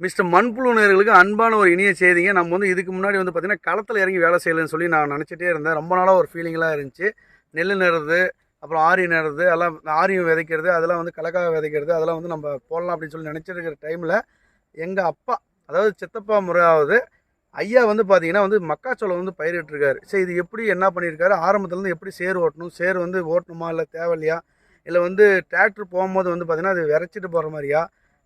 Mister மண்புழு நேர்களுக்கு அன்பான ஒரு இனிய செய்திங்க. நம்ம வந்து இதுக்கு முன்னாடி வந்து பார்த்திங்கன்னா களத்தில் இறங்கி வேலை செய்யலைன்னு சொல்லி நான் நினச்சிட்டே இருந்தேன். ரொம்ப நாளாக ஒரு ஃபீலிங்லாம் இருந்துச்சு. நெல் நடுறது அப்புறம் ஆரி நடுறது எல்லாம் ஆரியம் விதைக்கிறது அதெல்லாம் வந்து கலக்காக விதைக்கிறது அதெல்லாம் வந்து நம்ம போடலாம் அப்படின்னு சொல்லி நினச்சிருக்கிற டைமில் எங்கள் அப்பா அதாவது சித்தப்பா முறையாவது ஐயா வந்து பார்த்தீங்கன்னா வந்து மக்காச்சோளம் வந்து பயிரிட்டிருக்காரு. சரி இது எப்படி என்ன பண்ணியிருக்காரு? ஆரம்பத்துலேருந்து எப்படி சேர் ஓட்டணும்? சேர் வந்து ஓட்டணுமா? இல்லை தேவையில்லையா? இல்லை வந்து டிராக்டர் போகும்போது வந்து பார்த்தீங்கன்னா அது விரைச்சிட்டு போகிற மாதிரியா?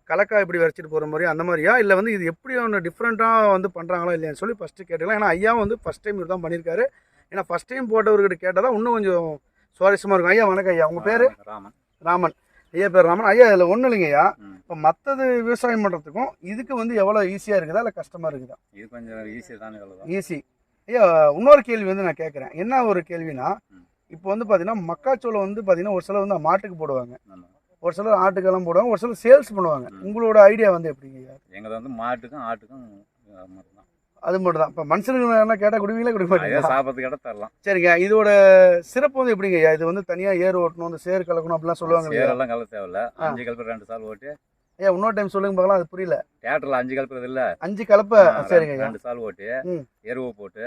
கலக்கா எப்படி விரைச்சிட்டு போகிற மாதிரியா? அந்த மாதிரியா? இல்லை வந்து இது எப்படி ஒன்று டிஃப்ரெண்ட்டாக வந்து பண்ணுறாங்களா இல்லையான்னு சொல்லி ஃபஸ்ட்டு கேட்டுக்கலாம். ஏன்னா ஐயா வந்து ஃபஸ்ட் டைம் இது தான் பண்ணியிருக்காரு ஏன்னா ஃபஸ்ட் டைம் போட்டவர்கிட்ட கேட்டால் தான் இன்னும் கொஞ்சம் சுவாரஸ்யமாக இருக்கும். ஐயா வணக்கம் ஐயா. உங்கள் பேர்? ராமன். ராமன். ஐயா பேர் ராமன். ஐயா இதில் ஒன்றும் இல்லைங்க ஐயா. இப்போ மற்றது விவசாயம் பண்ணுறதுக்கும் இதுக்கு வந்து எவ்வளோ ஈஸியாக இருக்குதா? இல்லை கஷ்டமாக இருக்குதா? இது கொஞ்சம் ஈஸியாக தானே ஈஸி ஐயா இன்னொரு கேள்வி வந்து நான் கேட்குறேன் என்ன ஒரு கேள்வினா. இப்போ வந்து பார்த்தீங்கன்னா மக்காச்சோளம் வந்து பார்த்தீங்கன்னா ஒரு சிலர் வந்து மாட்டுக்கு போடுவாங்க. ஒரு சிலர் ஆட்டுக்கெல்லாம் போடுவாங்க ஒரு சிலர் சேல்ஸ் பண்ணுவாங்க. உங்களோட ஐடியா வந்து எப்படிங்க? எங்களை வந்து மாட்டுக்கும் ஆட்டுக்கும் அது மட்டும் தான் அது மட்டும் தான் இப்போ மனுஷனுக்கு என்ன கேட்டால் கொடுப்பீங்களா கொடுக்க அதே மாட்டீங்களா? சாப்பிட்றதுக்கு இடம் தரலாம். சரிங்க. இதோட சிறப்பு வந்து எப்படிங்க? இது வந்து தனியாக ஏர் ஓட்டணும் அந்த சேர் கலக்கணும் அப்படிலாம் சொல்லுவாங்க சேரெல்லாம் கலக்க தேவையில்ல. அஞ்சு கலப்பு ரெண்டு சால் ஓட்டி ஐயா இன்னொரு டைம் சொல்லுங்க பார்க்கலாம் அது புரியல. தேட்டரில் அஞ்சு கலப்புறது இல்ல. அஞ்சு கலப்பை? சரிங்க ரெண்டு சால் ஓட்டி. எருவு போட்டு.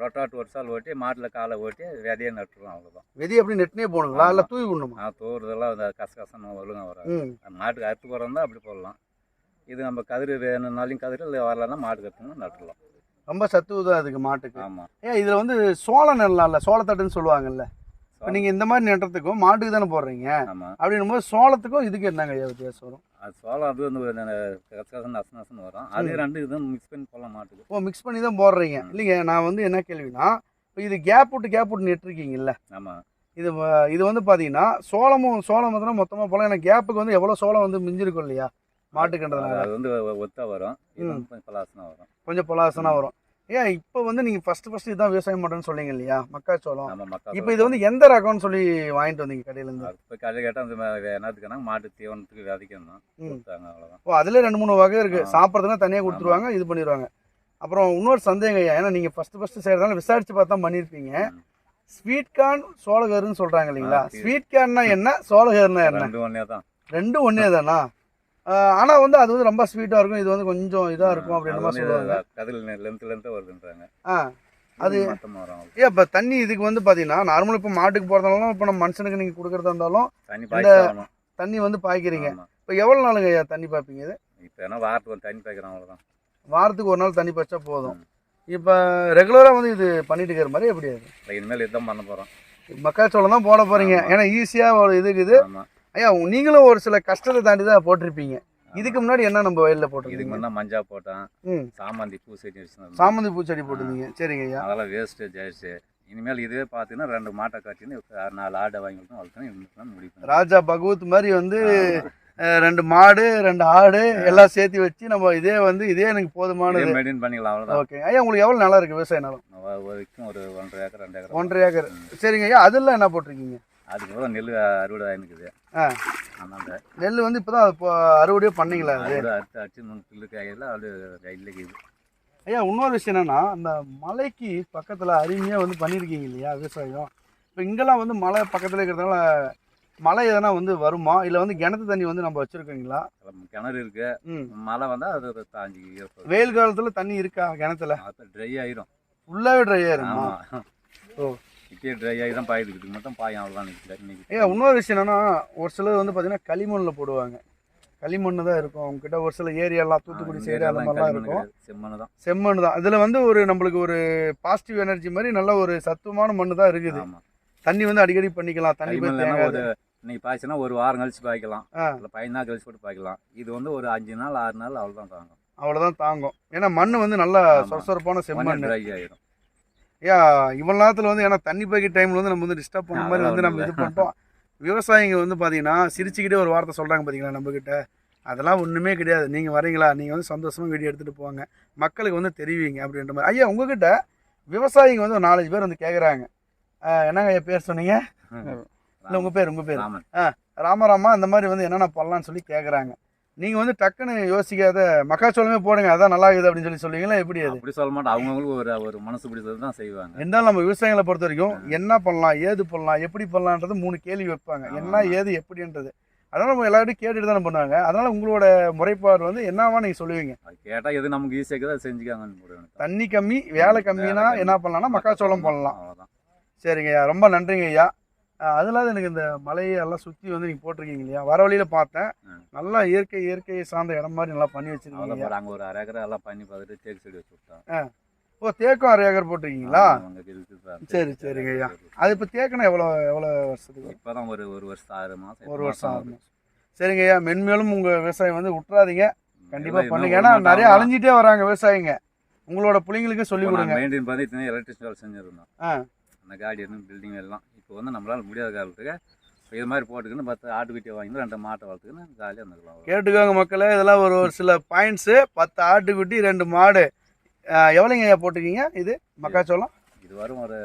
ரொட்டாட்டு ஒரு சால் ஓட்டி மாட்டில் காலை ஓட்டி விதையை நட்டுருவோம் அவ்வளோதான் வெதி எப்படி நெட்னே போகணுங்களா இல்லை தூவி விடணுமா? இந்த கச கசன்னு ஒழுங்காக வராது. மாட்டுக்கு அறுத்து போகிறதா அப்படி போடலாம். இது நம்ம கதிர் வேணும்னாலும் கதிர் இல்லை வரலன்னா மாட்டுக்கு அறுத்துனா நட்டுடலாம் ரொம்ப சத்து தான் அதுக்கு மாட்டுக்கு. ஆமாம் ஏன் இதில் வந்து சோளம் நடலாம்ல சோளத்தட்டுன்னு சொல்லுவாங்கல்ல. இப்போ நீங்கள் இந்த மாதிரி நட்டுறதுக்கும் மாட்டுக்கு தானே போடுறீங்க? ஆமாம் அப்படின்னும் போது சோளத்துக்கும் இதுக்கு என்னங்க ஐயா வித்தியாசம் வரும்? அது சோளம் அது வந்து கச கசன்னு நச நசன்னு வரும். அது ரெண்டு இதுவும் மிக்ஸ் பண்ணி போடலாம் மாட்டுக்கு. ஓ மிக்ஸ் பண்ணி தான் போடுறீங்க. இல்லைங்க நான் வந்து என்ன கேள்வினா இப்போ இது கேப் விட்டு கேப் விட்டு நெட்டுருக்கீங்கல்ல? ஆமாம் இது இது வந்து பார்த்தீங்கன்னா சோளமும் சோளம் வந்து மொத்தமாக போகலாம் ஏன்னா கேப்புக்கு வந்து எவ்வளோ சோளம் வந்து மிஞ்சிருக்கும் இல்லையா? மாட்டுக்குன்றதுனால. அது வந்து ஒத்தா வரும். கொஞ்சம் பலாசனா வரும். கொஞ்சம் பலாசனாக வரும். ஏன் இப்போ வந்து நீங்கள் ஃபஸ்ட்டு ஃபஸ்ட்டு இதுதான் விவசாயம் பண்ணுறேன்னு சொன்னீங்க இல்லையா? மக்காச்சோளம். இப்போ இது வந்து எந்த ரகம்னு சொல்லி வாங்கிட்டு வந்தீங்க கடையிலேருந்து? இப்போ கடை கேட்டால் அந்த என்னத்துக்குன்னா மாட்டு தீவனத்துக்கு விதைக்கணும். அவ்வளோதான் ஓ அதுல ரெண்டு மூணு வகை இருக்கு. சாப்பிட்றதுனா தனியாக கொடுத்துருவாங்க இது பண்ணிடுவாங்க. அப்புறம் இன்னொரு சந்தேகம் ஐயா ஏன்னா நீங்கள் ஃபஸ்ட்டு ஃபஸ்ட்டு செய்கிறதால விசாரிச்சு பார்த்தா பண்ணியிருப்பீங்க. ஸ்வீட் கார்ன் சோளகருன்னு சொல்கிறாங்க இல்லைங்களா? ஸ்வீட் கார்ன்னா என்ன? சோளகர்னா என்ன? ரெண்டு ஒன்றே தான். ரெண்டும் ஒன்றே தானா? ஆனால் வந்து அது வந்து ரொம்ப ஸ்வீட்டாக இருக்கும். இது வந்து கொஞ்சம் இதாக இருக்கும் அப்படின்னு மாதிரி சொல்லுவாங்க. கதில் லென்த் லென்த்தாக வருதுன்றாங்க. ஆ அது. ஏன் இப்போ தண்ணி இதுக்கு வந்து பார்த்தீங்கன்னா நார்மலாக இப்போ மாட்டுக்கு போகிறதாலும் இப்போ நம்ம மனுஷனுக்கு நீங்கள் கொடுக்குறதா இருந்தாலும் தண்ணி இந்த- தண்ணி வந்து பாய்க்கிறீங்க. இப்போ எவ்வளோ நாளுங்க ஐயா தண்ணி பாய்ப்பீங்க இது? இப்போ என்ன வாரத்துக்கு ஒரு தண்ணி பாய்க்கிறோம் அவ்வளோதான் வாரத்துக்கு ஒரு நாள் தண்ணி பாய்ச்சா போதும். இப்போ ரெகுலராக வந்து இது பண்ணிட்டு இருக்கிற மாதிரி எப்படி அது? இனிமேல் இதுதான் பண்ண போகிறோம் மக்காச்சோளம் தான் போட போறீங்க. ஆமா. ஏன்னா ஈஸியாக ஒரு இது இருக்குது. ஐயா நீங்களும் ஒரு சில கஷ்டத்தை தாண்டி தான் போட்டிருப்பீங்க இதுக்கு முன்னாடி என்ன நம்ம வயலில் இதுக்கு போட்டிருக்கீங்க முன்னே மஞ்சா போட்டேன். ம். சாமந்தி பூ செடி சாமந்தி பூச்செடி போட்டிருந்தீங்க. சரிங்க ஐயா. அதெல்லாம் வேஸ்ட்டு ஜெயிச்சு இனிமேல் இதுவே பார்த்தீங்கன்னா ரெண்டு மாட்டை காட்டின்னு நாலு ஆடை வாங்கி கொடுத்தோம் வளர்த்தோம் இவங்களுக்கு பண்ணேன். ராஜா பகவத் மாதிரி வந்து ரெண்டு மாடு ரெண்டு ஆடு எல்லாம் சேர்த்து வச்சு நம்ம இதே வந்து இதே எனக்கு போதுமானது. மெயின்டைன் பண்ணிக்கலாம் அவ்வளோதான் ஓகே. ஐயா உங்களுக்கு எவ்வளோ நல்லா இருக்கு விவசாய நிலம்? ஒரு ஒன்றரை ஏக்கர் ரெண்டு ஏக்கர். ஒன்றரை ஏக்கர். சரிங்க ஐயா அதெல்லாம் என்ன போட்டிருக்கீங்க? அதுக்கப்புறம் நெல் அறுவடை ஆயிருக்குது. ஆ. அதனால நெல் வந்து இப்போதான் இப்போ அறுவடையே பண்ணீங்களா அது? அறுத்து அடிச்சு மூணு பில்லு காயில அது கையில் இது ஐயா இன்னொரு விஷயம் என்னன்னா அந்த மலைக்கு பக்கத்தில் அருமையாக வந்து பண்ணியிருக்கீங்க இல்லையா விவசாயம்? இப்போ இங்கெல்லாம் வந்து மலை பக்கத்தில் இருக்கிறதுனால மழை எதனா வந்து வருமா? இல்லை வந்து கிணத்து தண்ணி வந்து நம்ம வச்சுருக்கீங்களா? கிணறு இருக்கு. மழை வந்தால் அது தாஞ்சி வெயில் காலத்தில் தண்ணி இருக்கா கிணத்துல? ட்ரை ஆயிரும். ஃபுல்லாகவே ட்ரை ஆயிருமா? ஓ. இப்பயே ட்ரை ஆகி தான் பாயுதுக்கிட்டு மட்டும் பாயும். அவ்வளோதான் நிற்கல இன்னைக்கு ஐயா இன்னொரு விஷயம் என்னன்னா ஒரு சிலர் வந்து பார்த்தீங்கன்னா களிமண்ணில் போடுவாங்க. களிமண் தான் இருக்கும். உங்ககிட்ட ஒரு சில ஏரியாலாம் தூத்துக்குடி சைடு அந்த மாதிரிலாம் இருக்கும். செம்மண்ணு தான். செம்மண் தான். இதில் வந்து ஒரு நம்மளுக்கு ஒரு பாசிட்டிவ் எனர்ஜி மாதிரி நல்ல ஒரு சத்துவமான மண்ணு தான் இருக்குது. தண்ணி வந்து அடிக்கடி பண்ணிக்கலாம். தண்ணி ஒரு இன்னைக்கு பாய்ச்சினா ஒரு வாரம் கழிச்சு பாய்க்கலாம். இல்லை பதினஞ்சு நாள் கழிச்சு போட்டு பாய்க்கலாம். இது வந்து ஒரு அஞ்சு நாள் ஆறு நாள் அவ்வளோதான் தாங்கும். அவ்வளோதான் தாங்கும். ஏன்னா மண் வந்து நல்லா. சொரசொரப்பான செம்மண் ட்ரை ஏன் இவ்வளோ நேரத்தில் வந்து ஏன்னா தண்ணி பாய்க்க டைமில் வந்து நம்ம வந்து டிஸ்டர்ப் பண்ண மாதிரி வந்து நம்ம இது பண்ணிட்டோம். விவசாயிங்க வந்து பார்த்தீங்கன்னா சிரிச்சுக்கிட்டே ஒரு வார்த்தை சொல்கிறாங்க பார்த்தீங்களா நம்மக்கிட்ட அதெல்லாம் ஒன்றுமே கிடையாது. நீங்கள் வரீங்களா நீங்கள் வந்து சந்தோஷமாக வீடியோ எடுத்துகிட்டு போங்க. மக்களுக்கு வந்து தெரிவிங்க அப்படின்ற மாதிரி. ஐயா உங்ககிட்ட விவசாயிங்க வந்து ஒரு நாலஞ்சு பேர் வந்து கேட்குறாங்க என்னங்க ஐயா பேர் சொன்னீங்க? இல்லை உங்கள் பேர் உங்கள் பேர். ராமன். ராமராமா இந்த மாதிரி வந்து என்னென்ன பண்ணலாம்னு சொல்லி கேட்குறாங்க நீங்கள் வந்து டக்குன்னு யோசிக்காத மக்காச்சோளமே போடுங்க அதான் நல்லா இருக்குது அப்படின்னு சொல்லி சொல்லுவீங்களா? எப்படி அது? அப்படி சொல்ல மாட்டோம். அவங்கவுங்களுக்கு ஒரு ஒரு மனசு பிடிச்சது தான் செய்வாங்க. இருந்தாலும் நம்ம விவசாயிகளை பொறுத்த வரைக்கும் என்ன பண்ணலாம் ஏது பண்ணலாம் எப்படி பண்ணலான்றது மூணு கேள்வி வைப்பாங்க. என்ன ஏது எப்படின்றது. அதனால நம்ம எல்லாரும் கேட்டுட்டு தானே பண்ணுவாங்க. அதனால உங்களோட முறைப்பாடு வந்து என்னவா நீங்க சொல்லுவீங்க? கேட்டால் எது நமக்கு ஈஸியாக செஞ்சுக்காங்கன்னு முடியும் தண்ணி கம்மி வேலை கம்மினா என்ன பண்ணலாம்னா மக்காச்சோளம் பண்ணலாம். சரிங்க ரொம்ப நன்றிங்க ஐயா அஹ் அது இல்லாத எனக்கு இந்த மலையை எல்லாம் சுற்றி வந்து நீங்கள் போட்டிருக்கீங்க இல்லையா? வர வழியில் பார்த்தேன். நல்லா இயற்கை இயற்கை சார்ந்த இடம் மாதிரி நல்லா பண்ணி வச்சிருக்கீங்க. அங்கே ஒரு அரை ஏக்கரை எல்லாம் பண்ணி பார்த்துட்டு தேக்கு செடி வச்சு விட்டோம். ஓ தேக்கம் அரை ஏக்கர் போட்டிருக்கீங்களா? சார். சரி, சரிங்க ஐயா. அது இப்போ தேக்கணும் எவ்வளோ எவ்வளோ வருஷத்துக்கு? வரும்? இப்பதான் ஒரு ஒரு வருஷம் ஆறு மாசம் ஒரு வருஷம் மாசம் ஆகுது. சரிங்க ஐயா மென்மேலும் உங்கள் விவசாயம் வந்து விட்டுறாதீங்க கண்டிப்பாக பண்ணுங்க. ஏன்னா நிறைய அழிஞ்சிட்டே வராங்க விவசாயிங்க. உங்களோட பிள்ளைங்களுக்கு சொல்லி இப்போ கொடுங்க. மெயின்டைன் இத்தனை எலக்ட்ரிசிட்டி வேலை செஞ்சுருந்தோம். அந்த கார்டியன் பில்டிங் எல்லாம். இப்போ வந்து நம்மளால முடியாத காலத்துக்கு இது மாதிரி போட்டுக்கின்னு பத்து ஆட்டுக்குட்டியை வாங்கி ரெண்டு மாட்டை வளர்த்துக்கின்னு ஜாலியாக அவ்வளவுதான். கேட்டுக்கோங்க மக்களே இதெல்லாம் ஒரு ஒரு சில பாயிண்ட்ஸு பத்து ஆட்டுக்குட்டி ரெண்டு மாடு. எவ்வளோங்க ஐயா போட்டிருக்கீங்க இது? மக்காச்சோளம்? இது வரும் ஒரு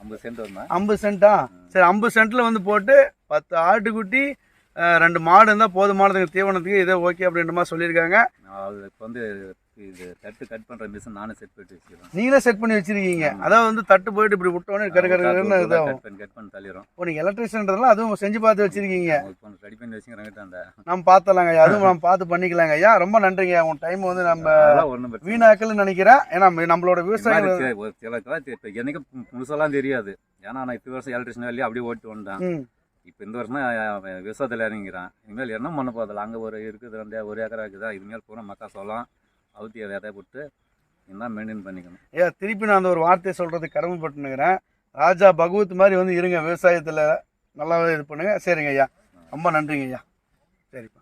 ஐம்பது சென்ட் வந்தேன் ஐம்பது சென்ட்டா சரி ஐம்பது சென்ட்டில் வந்து போட்டு பத்து ஆட்டுக்குட்டி ரெண்டு மாடு இருந்தால் போதுமானதுங்க தீவனத்துக்கு இதே ஓகே அப்படின்ற மாதிரி சொல்லியிருக்காங்க. அது இப்போ வந்து இது தட்டு கட் பண்ணுற மிஷின் நானும் செட் பண்ணி வச்சுக்கிறேன் நீங்களே செட் பண்ணி வச்சிருக்கீங்க. அதாவது வந்து தட்டு போயிட்டு இப்படி விட்டோன்னே கரு கரு கருன்னு கட் பண்ணி கட் பண்ணி தள்ளிடும் ஓ நீங்கள் எலக்ட்ரிஷியன்றதுலாம் அதுவும் செஞ்சு பார்த்து வச்சிருக்கீங்க. இப்போ ரெடி பண்ணி வச்சுக்கிறேன் அந்த. நம்ம பார்த்தலாங்க ஐயா. அதுவும் நம்ம பார்த்து பண்ணிக்கலாங்க ஐயா. ரொம்ப நன்றிங்க உங்க டைம் வந்து நம்ம. வீணாக்கல்னு நினைக்கிறேன். ஏன்னா நம்மளோட சிலருக்குலாம் தெ- இப்போ எனக்கு முழுசெல்லாம் தெரியாது. ஏன்னா நான் இப்போ வருஷம் எலக்ட்ரிஷன் வேலையை அப்படியே ஓட்டு வந்தேன். இப்போ இந்த வருஷம் தான் விவசாயத்தில் இறங்கிறான் இனிமேல் என்ன பண்ண போதில்ல அங்கே ஒரு இருக்குது ரெண்டு ஒரு ஏக்கரா இருக்குதா? இதுமேல் பூரா மக்கா சொல்லலாம் அவுத்திய விதை போட்டு இதுதான் மெயின்டைன் பண்ணிக்கணும். ஐயா திருப்பி நான் அந்த ஒரு வார்த்தையை சொல்கிறது கடமைப்பட்டுனுக்கிறேன் ராஜா பகவத் மாதிரி வந்து இருங்க விவசாயத்தில் நல்லா இது பண்ணுங்க. சரிங்க ஐயா. ரொம்ப நன்றிங்க ஐயா. சரிப்பா.